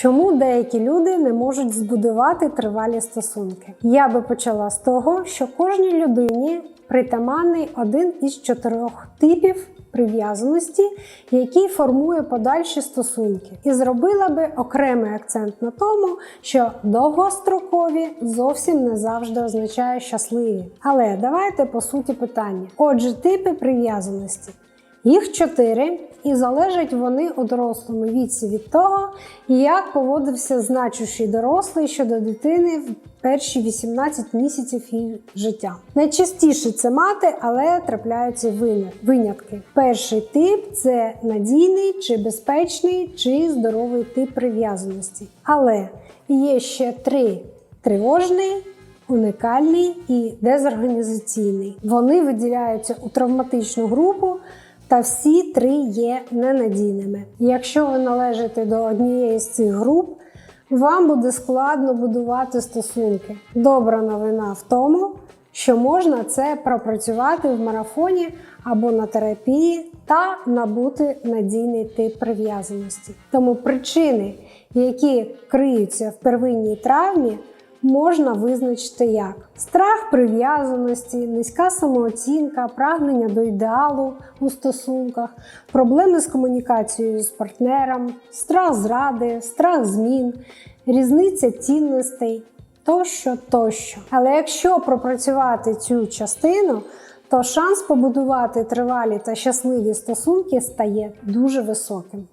Чому деякі люди не можуть збудувати тривалі стосунки? Я би почала з того, що кожній людині притаманний один із чотирьох типів прив'язаності, який формує подальші стосунки, і зробила би окремий акцент на тому, що довгострокові зовсім не завжди означає щасливі. Але давайте по суті питання. Отже, типи прив'язаності. Їх чотири, і залежать вони у дорослому віці від того, як поводився значущий дорослий щодо дитини в перші 18 місяців її життя. Найчастіше це мати, але трапляються винятки. Перший тип це надійний чи безпечний чи здоровий тип прив'язаності. Але є ще три: тривожний. Уникальний і дезорганізаційний. Вони виділяються у травматичну групу, та всі три є ненадійними. Якщо ви належите до однієї з цих груп, вам буде складно будувати стосунки. Добра новина в тому, що можна це пропрацювати в марафоні або на терапії та набути надійний тип прив'язаності. Тому причини, які криються в первинній травмі, можна визначити як страх прив'язаності, низька самооцінка, прагнення до ідеалу у стосунках, проблеми з комунікацією з партнером, страх зради, страх змін, різниця цінностей тощо, тощо. Але якщо пропрацювати цю частину, то шанс побудувати тривалі та щасливі стосунки стає дуже високим.